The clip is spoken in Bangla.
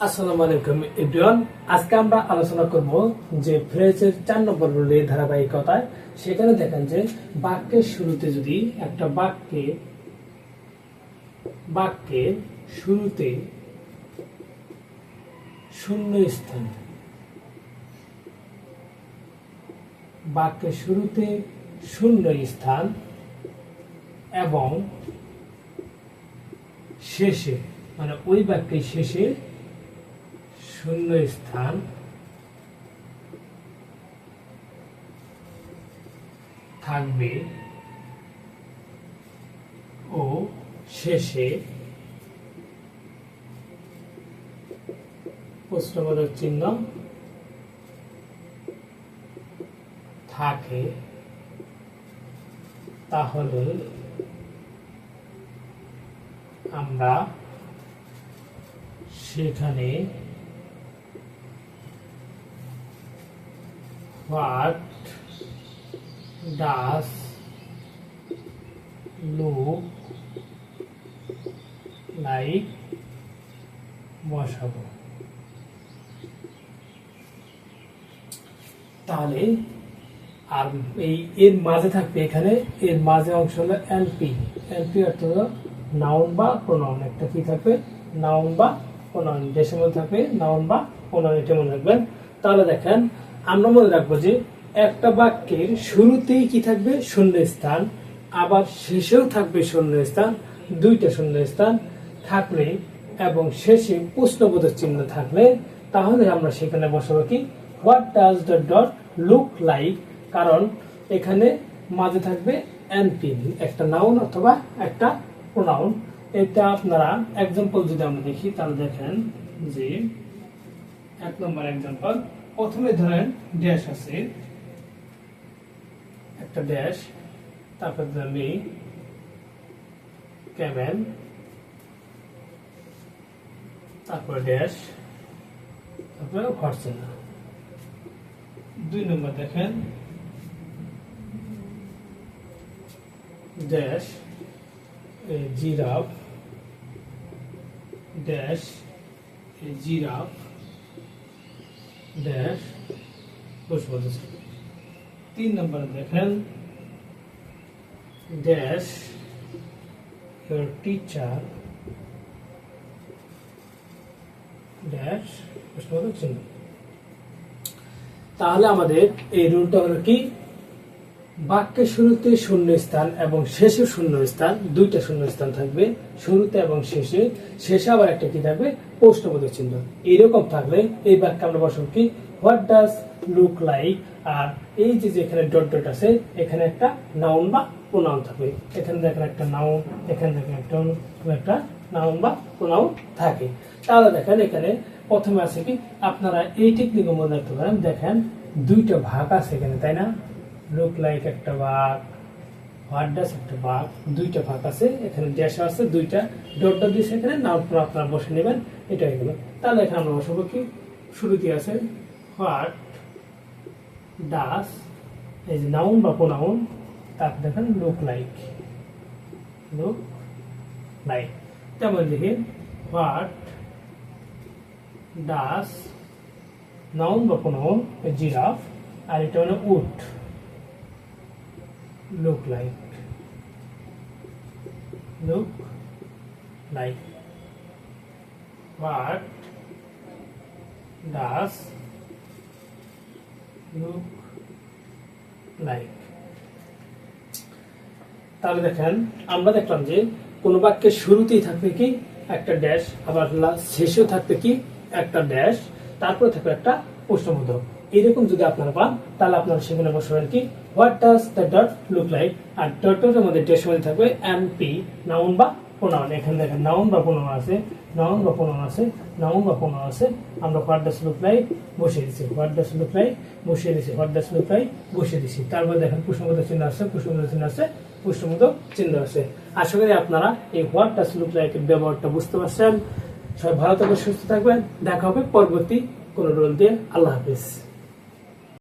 আসসালামু আলাইকুম, এভরিওয়ান। আজকে আমরা আলোচনা করব যে ফ্রেজের চার নম্বর রুলে ধারাবাহিকতায় সেখানে দেখেন যে বাক্যের শুরুতে যদি একটা বাক্যে শুরুতে শূন্য স্থান বাক্যের শুরুতে শূন্য স্থান এবং শেষে মানে ওই বাক্যের শেষে শূন্য স্থান। থাকবে। ও শেষে প্রশ্নবোধক চিহ্ন থাকে। তাহলে আমরা সেখানে হোয়াট ডাস, লুক, লাইক, বসাবো। তাহলে আর এই এর মাঝে থাকবে এখানে, এর মাঝে অংশ হলো এলপি। এলপি অর্থ নাউন বা প্রোনাউন একটা কি থাকবে? নাউন বা প্রোনাউন দেশের মধ্যে থাকবে নাউন বা প্রোনাউন এটা মনে রাখবেন। তাহলে দেখেন আমরা মনে রাখব যে একটা বাক্যের শুরুতেই কি থাকবে? শূন্য স্থান আবার শেষেও থাকবে শূন্য স্থান দুইটা শূন্য স্থান থাকলে এবং শেষে প্রশ্নবোধক চিহ্ন থাকলে, তাহলে আমরা সেখানে বসাবো কি? What does the dot look like কারণ এখানে মাঝে থাকবে এনপি একটা নাউন অথবা একটা প্রোনাউন এটা আপনারা এক্সাম্পল যদি আমরা দেখি, তাহলে দেখেন যে, এক নম্বর এক্সাম্পল প্রথমে ধরেন ড্যাশ আছে। একটা ড্যাশ তারপর আমি ক্যামেল তারপর ড্যাশ তারপরে ফরচুনার দুই নম্বর দেখেন। Dash giraffe dash giraffe dash পুষ্পদ তিন নম্বর দেখেন। ড্যাশ your teacher ড্যাশ পুষ্পদ চিহ্ন তাহলে আমাদের এই রুলটা হলো কি? বাক্যের শুরুতে শূন্য স্থান এবং শেষে শূন্য স্থান, দুইটা শূন্য স্থান থাকবে, শুরুতে এবং শেষে। শেষে আবার একটা কি থাকবে? প্রশ্নবোধক চিহ্ন। এইরকম থাকলে এই বাক্যে আমরা বসব কি? হোয়াট ডাজ লুক লাইক আর এই যে যেখানে ডট ডট আছে, এখানে একটা নাউন বা প্রোনাউন থাকবে। এখানে দেখেন একটা নাউন এখানে দেখেন একটা একটা নাউন বা প্রোনাউন থাকে। তাহলে দেখেন এখানে প্রথমে আছে কি? আপনারা এই টেকনিক মনে রাখতে পারেন। দেখেন, দুইটা ভাগ আছে এখানে, তাই না? লুক লাইক একটা ভাগ হোয়াট ডাস একটা ভাগ দুইটা ভাগ আছে, এখানে ড্যাশ আছে, দুইটা ডট দিয়ে সেখানে নাম আপনারা বসে নেবেন এটা হয়ে গেল তাহলে এখানে আমরা কি? শুরুতে আছে হোয়াট ডাস এই যে নাউন বা প্রোনাউন তারপর দেখেন লুক লাইক লুক লাইক তেমন দেখেন হোয়াট ডাস নাউন বা প্রোনাউন জিরাফ আর এটা হলো উট। Look like? Look like. What does look like? তাহলে দেখেন, আমরা দেখলাম যে কোনো বাক্যের শুরুতেই থাকবে কি? একটা ড্যাশ আবার শেষেও থাকবে কি? একটা ড্যাশ তারপরে থাকবে একটা প্রশ্নবোধক। এরকম যদি আপনারা পান, তাহলে আপনারা সেখানে বসবেন কি? What does the dot look like আর ডটের মধ্যে মধ্যে থাকবে এম পি নাউন বা প্রোনাউন এখানে দেখেন নাউন বা প্রোনাউন আছে নাউন বা প্রোনাউন আছে নাউন বা প্রোনাউন আছে। আমরা হোয়াট ডাস লুক লাইক বসিয়ে দিচ্ছি হোয়াট ডাস লুক লাইক বসিয়ে দিচ্ছি হোয়াট ডাস লুক লাইক বসিয়ে দিচ্ছি তারপর দেখেন পুষ্পবোধক চিহ্ন আছে পুষ্পবোধক চিহ্ন আছে পুষ্পবোধক চিহ্ন আছে। আশা করি আপনারা এই হোয়াট ডাস লুক লাইকের ব্যবহারটা বুঝতে পারছেন। সবাই ভালো থাকবেন, সুস্থ থাকবেন। দেখা হবে পরবর্তী কোনো রোল দিয়ে আল্লাহ হাফিজ।